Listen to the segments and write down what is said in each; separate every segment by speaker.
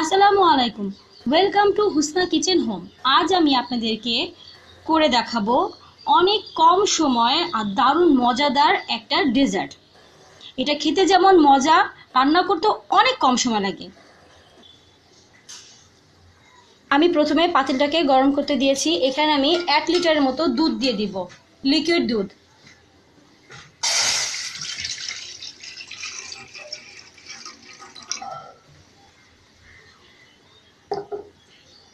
Speaker 1: আসসালামু আলাইকুম। Welcome to Husna kitchen home আজ আমি আপনাদেরকে করে দেখাবো অনেক কম সময়ে আর দারুণ মজাদার একটা ডেজার্ট এটা খেতে যেমন মজা, রান্না করতে অনেক কম সময় লাগে। আমি প্রথমে পাতিলটাকে গরম করতে দিয়েছি। এখানে আমি এক লিটারের মতো দুধ দিয়ে দিব। লিকুইড দুধ।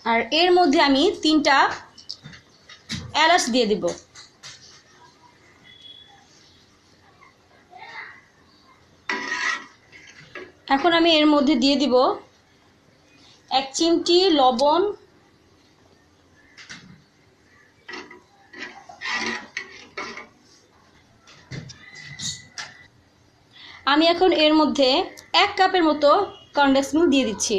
Speaker 1: আর এর মধ্যে আমি তিনটা এলাচ দিয়ে দিব। এখন আমি এর মধ্যে দিয়ে দিব এক চিমটি লবণ, আমি এখন এর মধ্যে এক কাপের মতো কনডেন্স মিল্ক দিয়ে দিচ্ছি।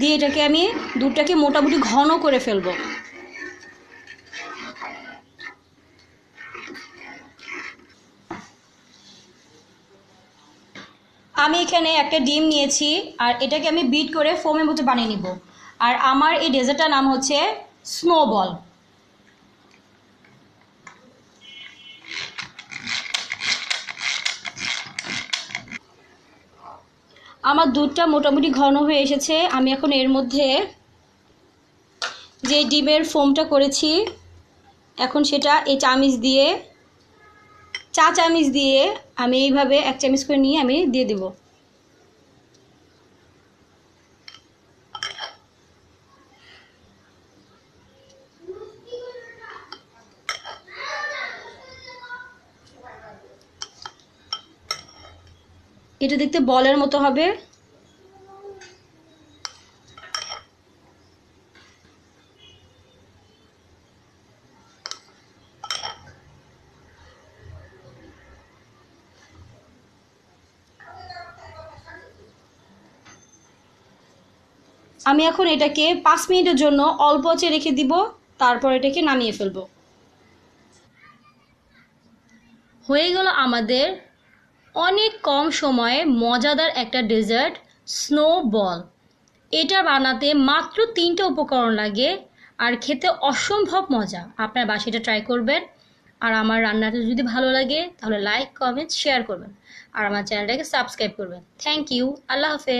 Speaker 1: দিয়ে এটাকে আমি দুধটাকে মোটামুটি ঘন করে ফেলব। আমি এখানে একটা ডিম নিয়েছি, আর এটাকে আমি বিট করে ফোমের মতো বানিয়ে নিব। আর আমার এই ডেজার্টটার নাম হচ্ছে স্নোবল। আমার দুধটা মোটামুটি ঘন হয়ে এসেছে। আমি এখন এর মধ্যে যে ডিমের ফোমটা করেছি, এখন সেটা এই চামিচ দিয়ে, চা চামিচ দিয়ে আমি এইভাবে এক চামিচ করে নিয়ে আমি দিয়ে দেব। এটা দেখতে বলের মতো হবে। আমি এখন এটাকে পাঁচ মিনিটের জন্য অল্প আঁচে রেখে দিব, তারপর এটাকে নামিয়ে ফেলব। হয়ে গেল আমাদের অনেক কম সময়ে মজাদার একটা ডেজার্ট স্নো বল এটা বানাতে মাত্র তিনটা উপকরণ লাগে আর খেতে অসম্ভব মজা। আপনার বাসাটা ট্রাই করবেন। আর আমার রান্নাটা যদি ভালো লাগে, তাহলে লাইক কমেন্ট শেয়ার করবেন। আর আমার চ্যানেলটাকে সাবস্ক্রাইব করবেন। থ্যাংক ইউ আল্লাহ হাফেজ।